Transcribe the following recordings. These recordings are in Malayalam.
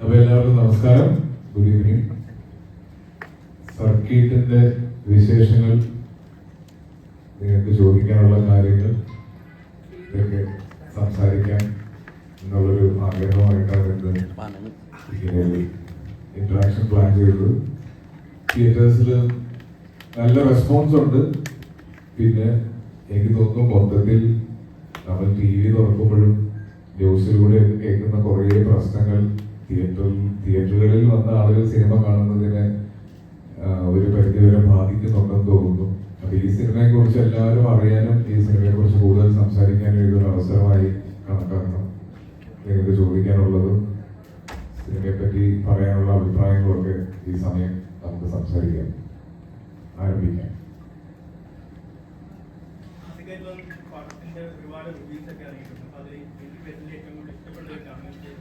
അപ്പൊ എല്ലാവർക്കും നമസ്കാരം. ഗുഡ് ഈവനിങ് സർക്കീട്ടിന്റെ വിശേഷങ്ങൾ നിങ്ങൾക്ക് ചോദിക്കാനുള്ള കാര്യങ്ങൾ ഇതൊക്കെ സംസാരിക്കാൻ എന്നുള്ളൊരു ആഗ്രഹമായിട്ടാണ് ഇന്ന് ഇന്ററാക്ഷൻ പ്ലാൻ ചെയ്തത്. തിയേറ്റേഴ്സിൽ നല്ല റെസ്പോൺസ് ഉണ്ട്. പിന്നെ എനിക്ക് തോന്നുന്നു മൊത്തത്തിൽ നമ്മൾ ടി വി തുറക്കുമ്പോഴും ന്യൂസിലൂടെ കേൾക്കുന്ന കുറേ പ്രശ്നങ്ങൾ തിയേറ്ററിൽ തിയേറ്ററുകളിൽ വന്ന ആളുകൾ സിനിമ കാണുന്നതിനെ ഒരു പരിധിവരെ ബാധിക്കുന്നുണ്ടെന്ന് തോന്നുന്നു. അപ്പൊ ഈ സിനിമയെ കുറിച്ച് എല്ലാവരും അറിയാനും ഈ സിനിമയെ കുറിച്ച് കൂടുതൽ സംസാരിക്കാനും ഇതൊരു അവസരമായി കണക്കാക്കണം നിങ്ങൾക്ക് ചോദിക്കാനുള്ളതും സിനിമയെ പറ്റി പറയാനുള്ള അഭിപ്രായങ്ങളൊക്കെ ഈ സമയം നമുക്ക് സംസാരിക്കാം. ആരംഭിക്കാം. പടത്തിന്റെ ഒരുപാട് റിവ്യൂസ് ഒക്കെ ഇറങ്ങിയിട്ടുണ്ട്. അപ്പൊ അതിൽ എനിക്ക് പേഴ്സണലി ഏറ്റവും കൂടുതൽ ഇഷ്ടപ്പെട്ട ഒരു കമന്റ്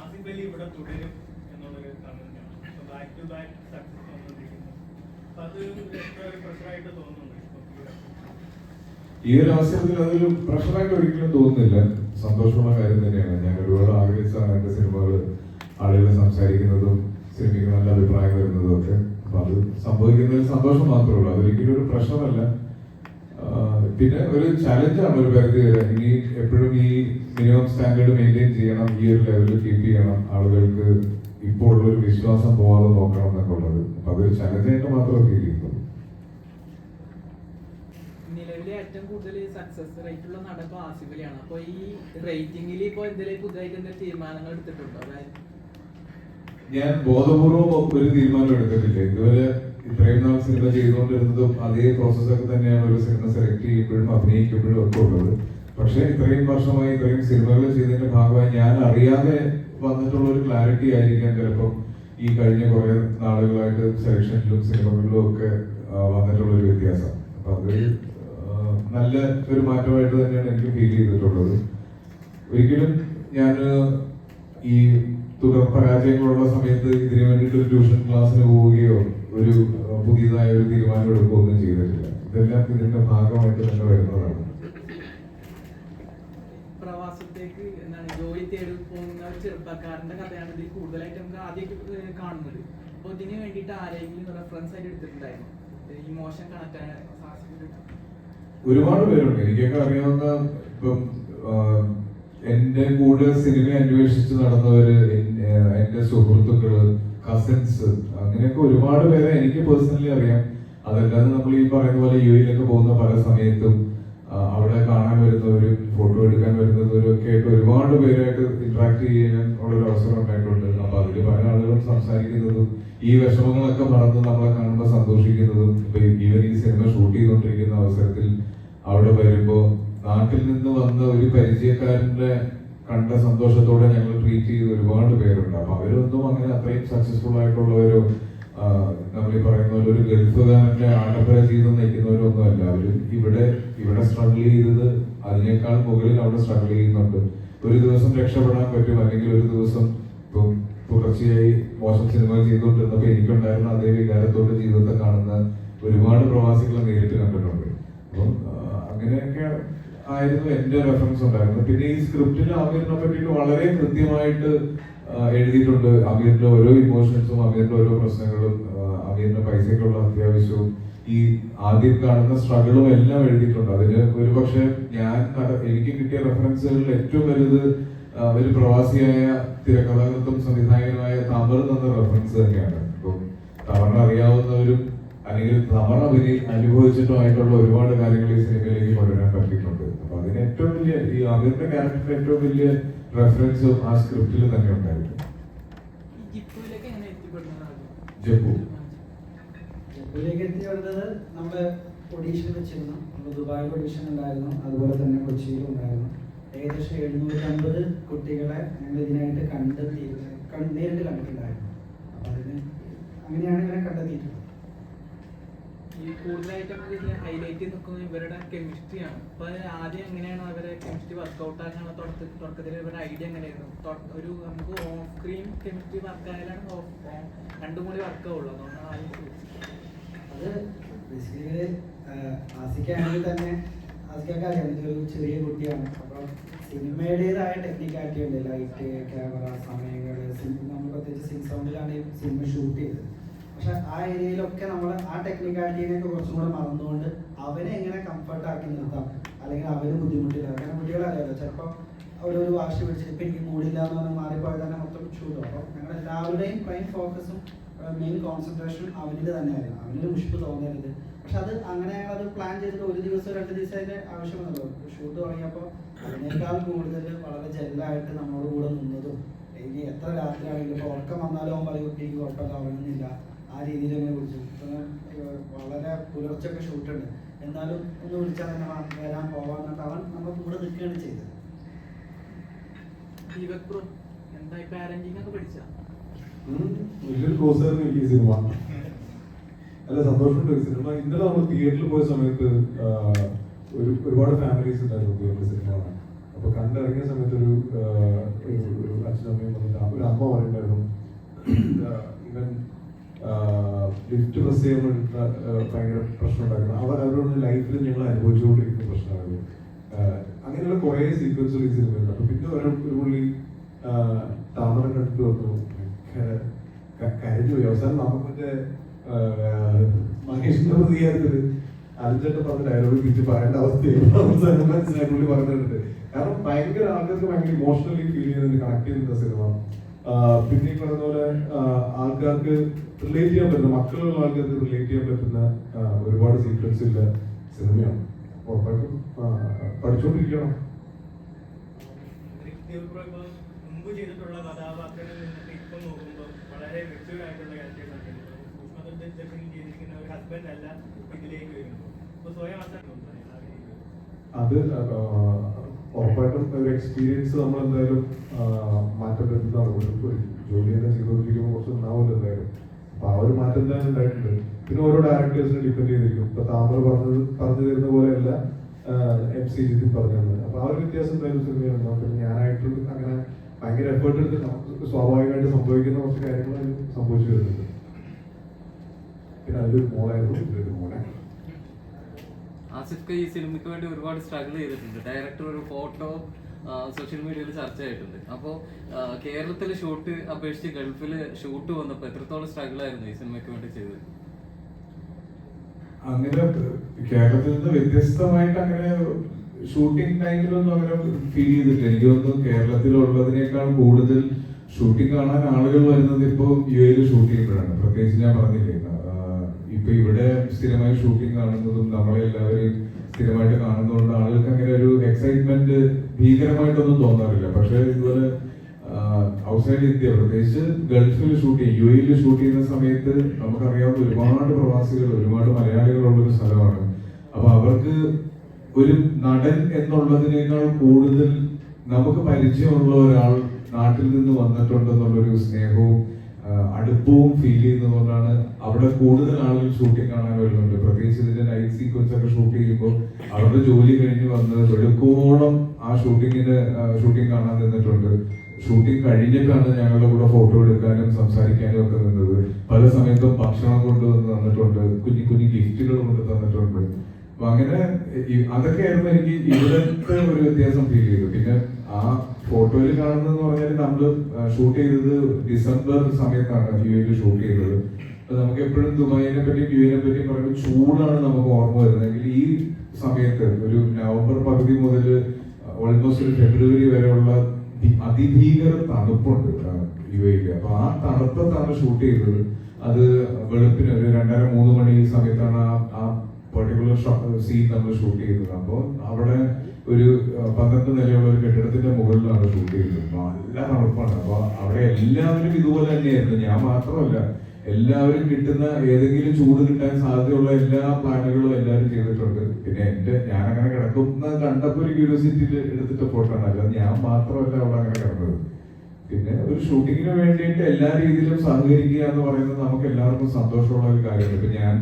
ആസിഫ് അലി ഇവിടെ തുടരും എന്നുള്ളൊരു കമന്റാണ് അപ്പൊ ബാക്ക് ടു ബാക്ക് സക്സസ് വന്നുകൊണ്ടിരിക്കുന്നു. അപ്പൊ അത് ഒരു പ്രഷറായിട്ട് തോന്നുന്നുണ്ട് ഈ ഒരു അവസരത്തിൽ. അതൊരു പ്രഷറായിട്ട് ഒരിക്കലും തോന്നുന്നില്ല. സന്തോഷമുള്ള കാര്യം തന്നെയാണ്. ഞാൻ ഒരുപാട് ആഗ്രഹിച്ചാണ് എന്റെ സിനിമകൾ ആളുകൾ സംസാരിക്കുന്നതും സിനിമയ്ക്ക് നല്ല അഭിപ്രായം വരുന്നതും ഒക്കെ. അപ്പൊ അത് സംഭവിക്കുന്നതിൽ സന്തോഷം മാത്രമേ ഉള്ളൂ. അതൊരിക്കലും ഒരു പ്രശ്നമല്ല. പിന്നെ ഒരു ചലഞ്ചാണ് ഒരു പരിധി ഇനി എപ്പോഴും ഈ മിനിമം സ്റ്റാൻഡേർഡ് മെയിന്റെയിൻ ചെയ്യണം ഈ ഒരു ലെവലിൽ കീപ്പ് ചെയ്യണം. ആളുകൾക്ക് ഇപ്പോൾ ഉള്ളൊരു വിശ്വാസം പോവാതെ നോക്കണം എന്നൊക്കെ ഉള്ളത് അപ്പൊ അതൊരു ചലഞ്ചായിട്ട് മാത്രമേ ഫീൽ ചെയ്യുന്നുള്ളൂ നിലവിലെ ഏറ്റവും കൂടുതൽ സക്സസ് റേറ്റ് ഉള്ള ഈ റേറ്റിംഗിൽ എന്തെങ്കിലും പുതുതായിട്ട് തീരുമാനങ്ങൾ എടുത്തിട്ടുണ്ടോ? അതായത് ഞാൻ ബോധപൂർവം ഒരു തീരുമാനം എടുത്തിട്ടില്ല. ഇതുവരെ ഇത്രയും നാൾ സിനിമ ചെയ്തുകൊണ്ടിരുന്നതും അതേ പ്രോസസ്സൊക്കെ തന്നെയാണ് ഒരു സിനിമ സെലക്ട് ചെയ്യുമ്പോഴും അഭിനയിക്കുമ്പോഴും ഒക്കെ ഉള്ളത്. പക്ഷേ ഇത്രയും വർഷമായി ഇത്രയും സിനിമകൾ ചെയ്തതിന്റെ ഭാഗമായി ഞാൻ അറിയാതെ വന്നിട്ടുള്ള ഒരു ക്ലാരിറ്റി ആയിരിക്കാം ചിലപ്പം ഈ കഴിഞ്ഞ കുറെ നാളുകളായിട്ട് സെലക്ഷനിലും സിനിമകളിലും ഒക്കെ വന്നിട്ടുള്ള ഒരു വ്യത്യാസം. അപ്പൊ അത് നല്ല ഒരു മാറ്റമായിട്ട് തന്നെയാണ് എനിക്ക് ഫീൽ ചെയ്തിട്ടുള്ളത്. ഒരിക്കലും ഞാൻ ഈ തുടർ പരാജയങ്ങളുള്ള സമയത്ത് ഇതിനു വേണ്ടിയിട്ട് ഒരു ട്യൂഷൻ ക്ലാസ്സിന് പോവുകയോ ഒരു പുതിയതായ ഒരു തീരുമാനം എടുക്കുകയോ ഒന്നും ചെയ്തിട്ടില്ല. ഇതെല്ലാം ഇതിന്റെ ഭാഗമായിട്ട് തന്നെ വരുന്നതാണ്. പ്രവാസത്തേക്ക് എന്താണ് ജോലി തേടി പോകുന്ന ഒരു ചെറുപ്പക്കാരന്റെ കഥയാണ് ഇതിൽ കൂടുതലായിട്ട് നമുക്ക് ആദ്യം കാണുന്നത്. ഇതിന് വേണ്ടിയിട്ട് ആരെങ്കിലും റെഫറൻസ് ആയിട്ട് എടുത്തിട്ടുണ്ടായിരുന്നു? ഇമോഷൻ കണക്ട് ഒരുപാട് പേരുണ്ട്. എനിക്കൊക്കെ അറിയാവുന്ന ഇപ്പം എന്റെ കൂടെ സിനിമ അന്വേഷിച്ച് നടന്നവര് എൻ- ആഹ്, എന്റെ സുഹൃത്തുക്കൾ കസിൻസ് അങ്ങനെയൊക്കെ ഒരുപാട് പേരെ എനിക്ക് പേഴ്സണലി അറിയാം. അതല്ലാതെ നമ്മൾ ഈ പറയുന്ന പോലെ യു എയിലൊക്കെ പോകുന്ന പല സമയത്തും അവിടെ കാണാൻ വരുന്നവരും ഫോട്ടോ എടുക്കാൻ വരുന്നവരും ഒക്കെ ആയിട്ട് ഒരുപാട് പേരായിട്ട് ഇന്ററാക്ട് ചെയ്യാൻ ഉള്ളൊരു അവസരം ഉണ്ടായിട്ടുണ്ട്. അപ്പൊ അതിൽ പല ആളുകളും സംസാരിക്കുന്നതും ഈ വിഷമങ്ങളൊക്കെ മറന്ന് നമ്മളെ കാണുമ്പോൾ സന്തോഷിക്കുന്നതും ഇപ്പൊ ഈവൻ ഈ സിനിമ ഷൂട്ട് വരുമ്പോ നാട്ടിൽ നിന്ന് വന്ന ഒരു പരിചയക്കാരന്റെ കണ്ട സന്തോഷത്തോടെ ഞങ്ങൾ ട്രീറ്റ് ചെയ്ത ഒരുപാട് പേരുണ്ട്. അപ്പൊ അവരൊന്നും അങ്ങനെ അത്രയും സക്സസ്ഫുൾ ആയിട്ടുള്ളവരോ നമ്മൾ ഈ പറയുന്ന പോലെ ഒരു ഗൾഫുകാരന്റെ ആഡംബര ജീവിതം നയിക്കുന്നവരൊന്നും അല്ല അവർ ഇവിടെ ഇവിടെ സ്ട്രഗിൾ ചെയ്തത് അതിനേക്കാൾ മുകളിൽ അവിടെ സ്ട്രഗിൾ ചെയ്യുന്നുണ്ട്. ഒരു ദിവസം രക്ഷപ്പെടാൻ പറ്റും അല്ലെങ്കിൽ ഒരു ദിവസം ഇപ്പം തുടർച്ചയായി മോശം സിനിമകൾ ചെയ്തുകൊണ്ടിരുന്നപ്പോൾ എനിക്കുണ്ടായിരുന്ന അതേ വികാരത്തോടെ ജീവിതത്തെ കാണുന്ന ഒരുപാട് പ്രവാസികളെ നേരിട്ട് കണ്ടിട്ടുണ്ട്. അപ്പം അങ്ങനെയൊക്കെ ആയിരുന്നു എന്റെ റെഫറൻസ് ഉണ്ടായിരുന്നത്. പിന്നെ ഈ സ്ക്രിപ്റ്റിൽ അമീറിനെ പറ്റിയിട്ട് വളരെ കൃത്യമായിട്ട് എഴുതിയിട്ടുണ്ട്. അമീറിന്റെ ഓരോ ഇമോഷൻസും അമീറിന്റെ ഓരോ പ്രശ്നങ്ങളും അമീറിന്റെ പൈസയ്ക്കുള്ള അത്യാവശ്യവും ഈ ആദ്യം കാണുന്ന സ്ട്രഗിളും എല്ലാം എഴുതിയിട്ടുണ്ട്. അതിന് ഒരു പക്ഷേ ഞാൻ എനിക്ക് കിട്ടിയ റെഫറൻസുകളിൽ ഏറ്റവും വലുത് ഒരു പ്രവാസിയായ തിരക്കഥാകൃത്തും സംവിധായകനുമായ തമർ തന്ന റെഫറൻസ് തന്നെയാണ്. ഇപ്പം തമറിനെ അറിയാവുന്നവരും അല്ലെങ്കിൽ അഭിനയി അനുഭവിച്ചിട്ടുമായിട്ടുള്ള ഒരുപാട് കാര്യങ്ങൾ ഈ സിനിമയിലേക്ക് കൊണ്ടുവരാൻ പറ്റിയിട്ടുണ്ട്. അപ്പൊ അതിന് ഏറ്റവും വലിയ ഈ അമീറിന്റെ ക്യാരക്ടറിന് ഏറ്റവും വലിയ റെഫറൻസ് ആ സ്ക്രിപ്റ്റിൽ തന്നെ ഉണ്ടായിരുന്നു. ജപ്പു. ജയ്പൂരിലേക്ക് എത്തി വരുന്നത് നമ്മൾ ഒഡീഷൻ വെച്ചിരുന്നു. നമ്മൾ ദുബായിൽ ഒഡീഷൻ ഉണ്ടായിരുന്നു. അതുപോലെ തന്നെ കൊച്ചിയിലും ഉണ്ടായിരുന്നു. ഏകദേശം എഴുന്നൂറ്റമ്പത് കുട്ടികളെ ഞങ്ങൾ ഇതിനായിട്ട് കണ്ടെത്തി കണ്ട് നേരിട്ട് കണ്ടിട്ടുണ്ടായിരുന്നു. അപ്പം അതിന് അങ്ങനെയാണ് ഇങ്ങനെ കണ്ടെത്തിയിട്ടുള്ളത്. ഈ കൂടുതലായിട്ട് നമുക്ക് ഇതിനെ ഹൈലൈറ്റ് നിൽക്കുന്നത് ഇവരുടെ കെമിസ്ട്രിയാണ് അപ്പൊ ആദ്യം എങ്ങനെയാണ് അവരെ കെമിസ്ട്രി വർക്ക്ഔട്ട് ആക്കാനുള്ള തുടക്ക- തുടക്കത്തിൽ ഇവരുടെ ഐഡിയ എങ്ങനെയായിരുന്നു? ഒരു നമുക്ക് ഓഫ് സ്ക്രീൻ കെമിസ്ട്രി വർക്ക് ആയാലാണ് ഓഫ് രണ്ടും കൂടി വർക്ക് ആവുള്ളൂ. അതുകൊണ്ടാണ് ആദ്യം അത് ആസിക്കാണെങ്കിൽ തന്നെ ഇതൊരു ചെറിയ കുട്ടിയാണ്. അപ്പം സിനിമയുടേതായ ടെക്നിക്കാലിറ്റി ഉണ്ട് ലൈറ്റ് ക്യാമറ സമയങ്ങൾ നമ്മൾ പ്രത്യേകിച്ച് സിൻ സൗണ്ടിലാണ് ഈ സിനിമ ഷൂട്ട് ചെയ്തത്. പക്ഷെ ആ ഏരിയയിലൊക്കെ നമ്മൾ ആ ടെക്നിക്കാലിറ്റീനെയൊക്കെ കുറച്ചും കൂടെ മറന്നുകൊണ്ട് അവനെ എങ്ങനെ കംഫർട്ടാക്കി നിർത്താം? അല്ലെങ്കിൽ അവന് ബുദ്ധിമുട്ടില്ല. കാരണം കുട്ടികളറിയാലോ ചിലപ്പോൾ അവരൊരു വാശി പിടിച്ച് ഇപ്പം എനിക്ക് മൂടില്ല എന്ന് പറഞ്ഞാൽ മാറിപ്പോയാൽ തന്നെ മൊത്തം ഷൂട്ടും അപ്പോൾ ഞങ്ങൾ എല്ലാവരുടെയും പ്രൈം ഫോക്കസും മെയിൻ കോൺസെൻട്രേഷൻ അവനിൽ തന്നെയായിരുന്നു. അവനിൽ മുഷിപ്പ് തോന്നരുത്. പക്ഷെ അത് അങ്ങനെ അത് പ്ലാൻ ചെയ്തിട്ട് ഒരു ദിവസം രണ്ട് ദിവസം അതിന്റെ ആവശ്യമൊന്നുമല്ലോ. ഷൂട്ട് തുടങ്ങിയപ്പോൾ അതിനേക്കാൾ കൂടുതൽ വളരെ ജെല്ലായിട്ട് നമ്മളോട് കൂടെ നിന്നതും ഇനി എത്ര രാത്രി ആണെങ്കിലും ഇപ്പോൾ ഉറക്കം വന്നാലും അവൻ പറയും കുട്ടിക്ക് കുഴപ്പമില്ല ഉറങ്ങുന്നില്ല രീതിയിൽ തന്നെ വിളിച്ചു വളരെ പുലർച്ചൊക്കെ ഷൂട്ടുണ്ട് എന്നാലും ഒന്ന് വിളിച്ചാൽ തന്നെ വരാൻ പോവാന്നിട്ട് അവൻ നമ്മുടെ കൂടെ നിൽക്കുകയാണ് ചെയ്തത്. എനിക്ക് ഈ സിനിമ അല്ല സന്തോഷമുണ്ട്. ഈ സിനിമ ഇന്നലെ നമ്മൾ തിയേറ്ററിൽ പോയ സമയത്ത് ഒരു ഒരുപാട് ഫാമിലീസ് ഉണ്ടായിരുന്നു സിനിമ അപ്പൊ കണ്ടിറങ്ങിയ സമയത്ത് ഒരു ആ, ഒരു ഒരു അച്ഛനമ്മയും വന്നിട്ട് ഒരു അമ്മ പറയുന്നുണ്ടായിരുന്നു ഇവൻ ലിഫ്റ്റ് പ്രസ് ചെയ്യുമ്പോൾ ഭയങ്കര പ്രശ്നം ഉണ്ടാക്കണം അവർ അവരോട് ലൈഫിൽ ഞങ്ങൾ അനുഭവിച്ചുകൊണ്ടിരിക്കുന്ന പ്രശ്നമായിരുന്നു. അങ്ങനെയുള്ള കുറേ സീക്വൻസുകൾ ഈ സിനിമയുണ്ട് അപ്പൊ പിന്നെ ഒരു പുള്ളി താമരം കണ്ടിട്ട് വന്നു. കരഞ്ഞു അവസാനം നമുക്ക് മറ്റേ മഹേഷിന്റെ പ്രതികാരത്തിൽ അർജന്റ് പറഞ്ഞ ഡയലോഗ് തിരിച്ച് പറയേണ്ട അവസ്ഥയായി. അവസാനം മനസ്സിലായി പുള്ളി പറഞ്ഞിട്ടുണ്ട്. കാരണം ഭയങ്കര ആൾക്കാർക്ക് ഭയങ്കര ഇമോഷണലി ഫീൽ ചെയ്യുന്ന കണക്ട് ചെയ്യുന്ന സിനിമ. പിന്നെ ഈ പറഞ്ഞ പോലെ ആൾക്കാർക്ക് റിലേറ്റ് ചെയ്യാൻ പറ്റുന്ന മക്കളുള്ള ആൾക്കാർക്ക് റിലേറ്റ് ചെയ്യാൻ പറ്റുന്ന ഒരുപാട് സീക്വൻസ് ഉള്ള സിനിമയാണ്. ഉറപ്പായിട്ടും പഠിച്ചുകൊണ്ടിരിക്കണം മുമ്പ് ചെയ്തിട്ടുള്ള കഥാപാത്രങ്ങളിൽ നിന്നൊക്കെ ഇപ്പൊ നോക്കുമ്പോൾ വളരെ ആയിട്ടുള്ള ചെയ്തിരിക്കുന്ന ഒരു ഹസ്ബൻഡ് അല്ല ഇതിലേക്ക് വരുമ്പോൾ സ്വയം അത് ഉറപ്പായിട്ടും ഒരു എക്സ്പീരിയൻസ് നമ്മൾ എന്തായാലും മാറ്റം വരുന്നതാണ് ഒരു ജോലി തന്നെ ചെയ്തുകൊണ്ടിരിക്കുമ്പോൾ കുറച്ച് ഉണ്ടാവില്ല എന്തായാലും. അപ്പൊ ആ ഒരു മാറ്റം തന്നെ ഉണ്ടായിട്ടുണ്ട്. പിന്നെ ഓരോ ഡയറക്ടേഴ്സിനെ ഡിപ്പെൻഡ് ചെയ്തിരിക്കും. ഇപ്പൊ താമര പറഞ്ഞത് പറഞ്ഞു തരുന്ന പോലെയല്ല എം സി ജിതി പറഞ്ഞത് അപ്പൊ ആ ഒരു വ്യത്യാസം എന്തായാലും സിനിമയുണ്ടാവും പിന്നെ ഞാനായിട്ട് അങ്ങനെ ഭയങ്കര എഫേർട്ട് എടുത്ത് സ്വാഭാവികമായിട്ട് സംഭവിക്കുന്ന കുറച്ച് കാര്യങ്ങൾ അതിൽ സംഭവിച്ചു വരുന്നുണ്ട് പിന്നെ അതിലൊരു മോളായിരുന്നു ഇതിലൊരു മോനെ ആസിഫ് ഈ സിനിമയ്ക്ക് വേണ്ടി ഒരുപാട് സ്ട്രഗിൾ ചെയ്തിട്ടുണ്ട്. ഡയറക്ടർ ഒരു ഫോട്ടോ സോഷ്യൽ മീഡിയയിൽ ചർച്ച ആയിട്ടുണ്ട് അപ്പോൾ കേരളത്തിലെ ഷൂട്ട് അപേക്ഷിച്ച് ഗൾഫിൽ ഷൂട്ട് വന്നപ്പോൾ എത്രത്തോളം സ്ട്രഗിൾ ആയിരുന്നു ഈ സിനിമയ്ക്ക് വേണ്ടി ചെയ്തത്? അങ്ങനെ കേരളത്തിൽ നിന്ന് വ്യത്യസ്തമായിട്ട് അങ്ങനെ ഷൂട്ടിംഗ് ടൈമിലൊന്നും അങ്ങനെ ഫീൽ ചെയ്തിട്ടില്ല. എനിക്ക് തോന്നുന്നു കേരളത്തിലുള്ളതിനേക്കാൾ കൂടുതൽ ഷൂട്ടിംഗ് കാണാൻ ആളുകൾ വരുന്നത് ഇപ്പോൾ യു എയിൽ ഷൂട്ട് ചെയ്യുമ്പോഴാണ് പ്രത്യേകിച്ച് ഞാൻ പറഞ്ഞില്ലേ ഇപ്പൊ ഇവിടെ സ്ഥിരമായി ഷൂട്ടിംഗ് കാണുന്നതും നമ്മളെ എല്ലാവരും സ്ഥിരമായിട്ട് കാണുന്നതുകൊണ്ട് ആളുകൾക്ക് അങ്ങനെ ഒരു എക്സൈറ്റ്മെന്റ് ഭീകരമായിട്ടൊന്നും തോന്നാറില്ല. പക്ഷെ ഇതുപോലെ ഔട്ട്സൈഡ് ഇന്ത്യ പ്രത്യേകിച്ച് ഗൾഫിൽ ഷൂട്ട് ചെയ്യും. യു എയിൽ ഷൂട്ട് ചെയ്യുന്ന സമയത്ത് നമുക്കറിയാവുന്ന ഒരുപാട് പ്രവാസികൾ ഒരുപാട് മലയാളികളുള്ള ഒരു സ്ഥലമാണ്. അപ്പൊ അവർക്ക് ഒരു നടൻ എന്നുള്ളതിനേക്കാൾ കൂടുതൽ നമുക്ക് പരിചയമുള്ള ഒരാൾ നാട്ടിൽ നിന്ന് വന്നിട്ടുണ്ടെന്നുള്ളൊരു സ്നേഹവും അടുപ്പവും ഫീൽ ചെയ്യുന്നതുകൊണ്ടാണ് അവിടെ കൂടുതൽ ആളുകൾ ഷൂട്ടിംഗ് കാണാൻ വരുന്നുണ്ട്. പ്രത്യേകിച്ച് ഇതിന്റെ നൈറ്റ് സീക്വൻസ് ഒക്കെ ഷൂട്ട് ചെയ്യുമ്പോൾ അവരുടെ ജോലി കഴിഞ്ഞ് വന്ന് വെളുക്കോളം ആ ഷൂട്ടിങ്ങിന്റെ ഷൂട്ടിംഗ് കാണാൻ നിന്നിട്ടുണ്ട്. ഷൂട്ടിംഗ് കഴിഞ്ഞിട്ടാണ് ഞങ്ങളുടെ കൂടെ ഫോട്ടോ എടുക്കാനും സംസാരിക്കാനും ഒക്കെ നിന്നത്. പല സമയത്തും ഭക്ഷണം കൊണ്ടുവന്ന് തന്നിട്ടുണ്ട്. കുഞ്ഞു കുഞ്ഞു ഗിഫ്റ്റുകൾ കൊണ്ട് തന്നിട്ടുണ്ട്. അപ്പൊ അങ്ങനെ അതൊക്കെയായിരുന്നു എനിക്ക് ഇവിടുത്തെ ഒരു വ്യത്യാസം ഫീൽ ചെയ്തു പിന്നെ ആ ഫോട്ടോയിൽ കാണുന്നതെന്ന് പറഞ്ഞാൽ നമ്മൾ ഷൂട്ട് ചെയ്തത് ഡിസംബർ സമയത്താണ് യു ഷൂട്ട് ചെയ്തത്. അപ്പൊ നമുക്ക് എപ്പോഴും ദുബായിനെ പറ്റി യു എനെ പറ്റിയും പറയുമ്പോൾ ചൂടാണ് നമുക്ക് ഓർമ്മ വരുന്നതെങ്കിൽ ഈ സമയത്ത് ഒരു നവംബർ പകുതി മുതൽ ഓൾമോസ്റ്റ് ഒരു ഫെബ്രുവരി വരെയുള്ള അതിഭീകര തണുപ്പുണ്ട് യു എയിൽ അപ്പൊ ആ തണുപ്പത്താണ് ഷൂട്ട് ചെയ്തത്. അത് വെളുപ്പിന് ഒരു രണ്ടര മൂന്ന് മണി സമയത്താണ് ആ പെർട്ടിക്കുലർ സീൻ നമ്മൾ ഷൂട്ട് ചെയ്തത്. അപ്പോൾ അവിടെ ഒരു പന്ത്രണ്ട് നിലയുള്ള ഒരു കെട്ടിടത്തിന്റെ മുകളിലാണ് ഷൂട്ട് ചെയ്തത്. നല്ല തണുപ്പാണ് അപ്പൊ അവിടെ എല്ലാവരും ഇതുപോലെ തന്നെയായിരുന്നു. ഞാൻ മാത്രമല്ല എല്ലാവരും കിട്ടുന്ന ഏതെങ്കിലും ചൂട് കിട്ടാൻ സാധ്യതയുള്ള എല്ലാ പ്ലാനുകളും എല്ലാവരും ചെയ്തിട്ടുണ്ട്. പിന്നെ എന്റെ ഞാൻ അങ്ങനെ കിടക്കുന്ന കണ്ടപ്പോൾ ഒരു ക്യൂരിയോസിറ്റിയിൽ എടുത്തിട്ട് ഫോട്ടോ ആണ്. അല്ലാതെ ഞാൻ മാത്രമല്ല അവിടെ അങ്ങനെ കിടന്നത്. പിന്നെ ഒരു ഷൂട്ടിങ്ങിന് വേണ്ടിയിട്ട് എല്ലാ രീതിയിലും സഹകരിക്കുക എന്ന് പറയുന്നത് നമുക്ക് എല്ലാവർക്കും സന്തോഷമുള്ള ഒരു കാര്യമാണ്. ഇപ്പൊ ഞാൻ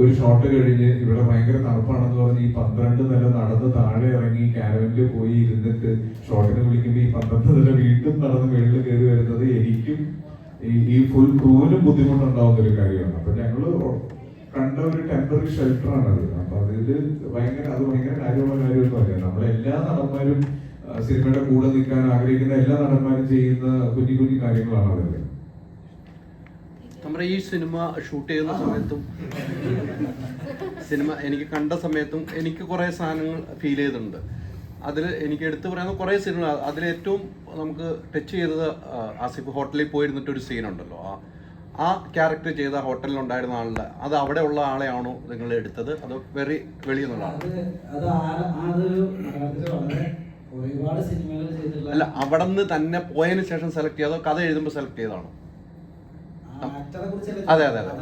ഒരു ഷോട്ട് കഴിഞ്ഞ് ഇവിടെ ഭയങ്കര തണുപ്പാണെന്ന് പറഞ്ഞ് ഈ പന്ത്രണ്ട് നില നടന്ന് താഴെ ഇറങ്ങി കാരവനിൽ പോയി ഇരുന്നിട്ട് ഷോട്ടിനെ വിളിക്കുമ്പോൾ ഈ പന്ത്രണ്ട് നില വീണ്ടും നടന്ന് വെളിയിൽ കയറി വരുന്നത് എനിക്കും ഈ ഫുൾ ക്രൂവിനും ബുദ്ധിമുട്ടുണ്ടാവുന്ന ഒരു കാര്യമാണ്. അപ്പൊ ഞങ്ങൾ കണ്ട ഒരു ടെമ്പററി ഷെൽട്ടറാണ് അത് അപ്പൊ അതിൽ ഭയങ്കര അത് ഭയങ്കര കാര്യമുള്ള അല്ല. നമ്മളെല്ലാ നടന്മാരും സിനിമയുടെ കൂടെ നിൽക്കാൻ ആഗ്രഹിക്കുന്ന എല്ലാ നടന്മാരും ചെയ്യുന്ന കുഞ്ഞു കുഞ്ഞു കാര്യങ്ങളാണ് അതൊക്കെ നമ്മുടെ ഈ സിനിമ ഷൂട്ട് ചെയ്യുന്ന സമയത്തും സിനിമ എനിക്ക് കണ്ട സമയത്തും എനിക്ക് കുറേ സാധനങ്ങൾ ഫീൽ ചെയ്തിട്ടുണ്ട്. അതിൽ എനിക്ക് എടുത്തു പറയുന്ന കുറേ സിനിമ അതിലേറ്റവും നമുക്ക് ടച്ച് ചെയ്തത് ആസിഫ് ഹോട്ടലിൽ പോയിരുന്നിട്ട് ഒരു സീനുണ്ടല്ലോ ആ ആ ക്യാരക്ടർ ചെയ്ത ഹോട്ടലിലുണ്ടായിരുന്ന ആളുടെ അത് അവിടെ ഉള്ള ആളെയാണോ നിങ്ങൾ എടുത്തത്? അത് വെറി വെളിയിൽ നിന്നുള്ള അല്ല അവിടെ നിന്ന് തന്നെ പോയതിനു ശേഷം സെലക്ട് ചെയ്തോ കഥ എഴുതുമ്പോൾ സെലക്ട് കുറിച്ചല്ലേ അതെ, അതെ, അതെ.